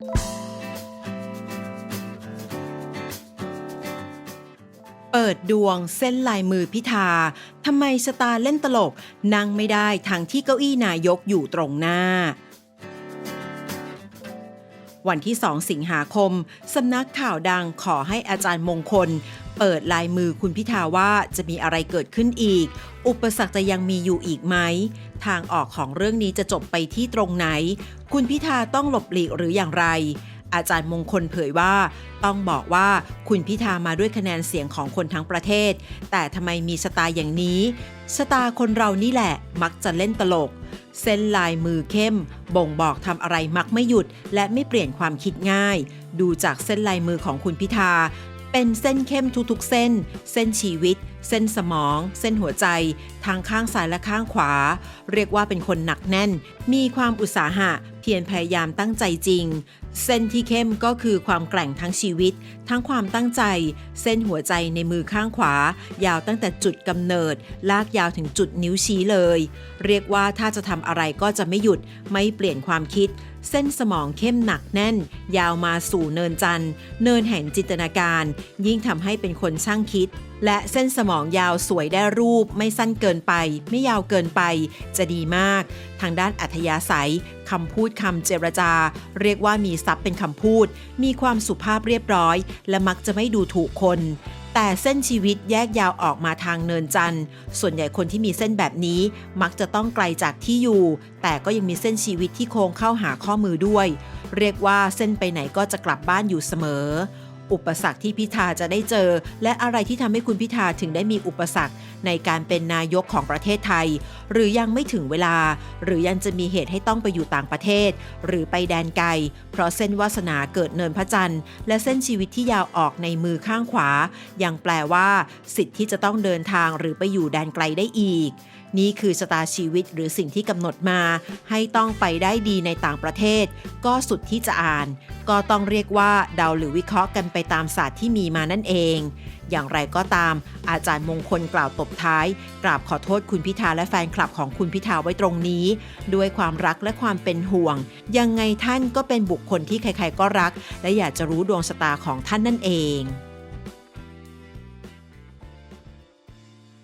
เปิดดวงเส้นลายมือพิธาทำไมสตาเล่นตลก นั่งไม่ได้ทั้งที่เก้าอี้นายกอยู่ตรงหน้า วันที่ 2 สิงหาคม สำนักข่าวดังขอให้อาจารย์มงคล เปิดลายมือคุณพิธาว่าจะมีอะไรเกิดขึ้นอีก อุปสรรคจะยังมีอยู่อีกไหม ทางออกของเรื่องนี้จะจบไปที่ตรงไหน คุณพิธาต้องหลบหลีกหรืออย่างไร อาจารย์มงคลเผยว่า ต้องบอกว่าคุณพิธามาด้วยคะแนนเสียงของคนทั้งประเทศ แต่ทำไมมีสไตล์อย่างนี้ สไตล์คนเรานี่แหละ มักจะเล่นตลก เส้นลายมือเข้ม บ่งบอกทำอะไรมักไม่หยุด และไม่เปลี่ยนความคิดง่าย ดูจากเส้นลายมือของคุณพิธาเป็นเส้นเข้มทุกๆเส้น เส้นชีวิต เส้นสมอง เส้นหัวใจ ทางข้างซ้ายและข้างขวา เรียกว่าเป็นคนหนักแน่น มีความอุตสาหะ เพียรพยายามตั้งใจจริง เส้นที่เข้มก็คือความแกร่งทั้งชีวิต ทั้งความตั้งใจ เส้นหัวใจในมือข้างขวา ยาวตั้งแต่จุดกำเนิด ลากยาวถึงจุดนิ้วชี้เลย เรียกว่าถ้าจะทำอะไรก็จะไม่หยุด ไม่เปลี่ยนความคิด เส้นสมองเข้มหนักแน่น ยาวมาสู่เนินจันทร์ เนินแห่งจินตนาการ ยิ่งทำให้เป็นคนช่างคิด และเส้นสมองยาวสวยได้รูป ไม่สั้นเกินไป ไม่ยาวเกินไป จะดีมาก ทางด้านอัธยาศัยคำพูดคำเจรจา เรียกว่ามีซับเป็นคำพูด มีความสุภาพเรียบร้อย และมักจะไม่ดูถูกคน แต่เส้นชีวิตแยกยาวออกมาทางเนินจันทร์ ส่วนใหญ่คนที่มีเส้นแบบนี้ มักจะต้องไกลจากที่อยู่ แต่ก็ยังมีเส้นชีวิตที่โค้งเข้าหาข้อมือด้วย เรียกว่าเส้นไปไหนก็จะกลับบ้านอยู่เสมอ อุปสรรคที่พิธาจะได้เจอ และอะไรที่ทำให้คุณพิธาถึงได้มีอุปสรรคในการเป็นนายกของประเทศไทย หรือยังไม่ถึงเวลา หรือยังจะมีเหตุให้ต้องไปอยู่ต่างประเทศ หรือไปแดนไกล เพราะเส้นวาสนาเกิดเนินพระจันทร์ และเส้นชีวิตที่ยาวออกในมือข้างขวา ยังแปลว่า สิทธิ์ที่จะต้องเดินทางหรือไปอยู่แดนไกลได้อีกนี่คือชะตาชีวิตหรือสิ่งที่กำหนดมา ให้ต้องไปได้ดีในต่างประเทศ ก็สุดที่จะอ่าน ก็ต้องเรียกว่าเดาหรือวิเคราะห์กันไปตามศาสตร์ที่มีมานั่นเอง อย่างไรก็ตาม อาจารย์มงคลกล่าวตบท้าย กราบขอโทษคุณพิธาและแฟนคลับของคุณพิธาไว้ตรงนี้ ด้วยความรักและความเป็นห่วง ยังไงท่านก็เป็นบุคคลที่ใครๆก็รัก และอยากจะรู้ดวงชะตาของท่านนั่นเอง